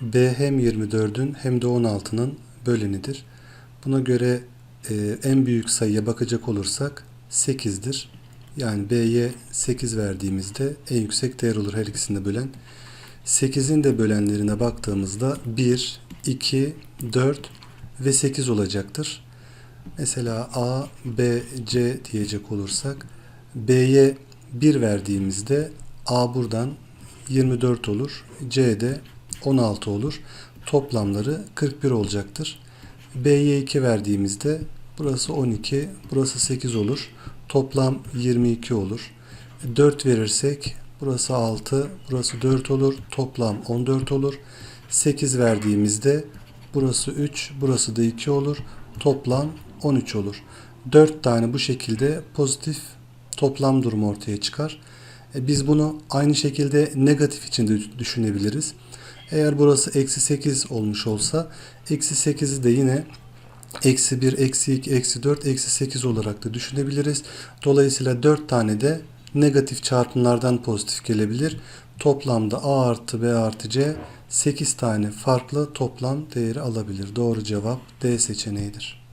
B hem 24'ün hem de 16'nın bölenidir. Buna göre e, en büyük sayıya bakacak olursak 8'dir. Yani B'ye 8 verdiğimizde en yüksek değer olur her ikisini de bölen. 8'in de bölenlerine baktığımızda 1, 2, 4 ve 8 olacaktır. Mesela A, B, C diyecek olursak B'ye 1 verdiğimizde A buradan 24 olur. C de 16 olur. Toplamları 41 olacaktır. B'ye 2 verdiğimizde burası 12, burası 8 olur. Toplam 22 olur. 4 verirsek burası 6, burası 4 olur. Toplam 14 olur. 8 verdiğimizde burası 3, burası da 2 olur. Toplam 13 olur. 4 tane bu şekilde pozitif toplam durumu ortaya çıkar. E, Biz bunu aynı şekilde negatif için de düşünebiliriz. Eğer burası eksi 8 olmuş olsa eksi 8'i de yine eksi 1, eksi 2, eksi 4, eksi 8 olarak da düşünebiliriz. Dolayısıyla 4 tane de negatif çarpımlardan pozitif gelebilir. Toplamda A artı B artı C 8 tane farklı toplam değeri alabilir. Doğru cevap D seçeneğidir.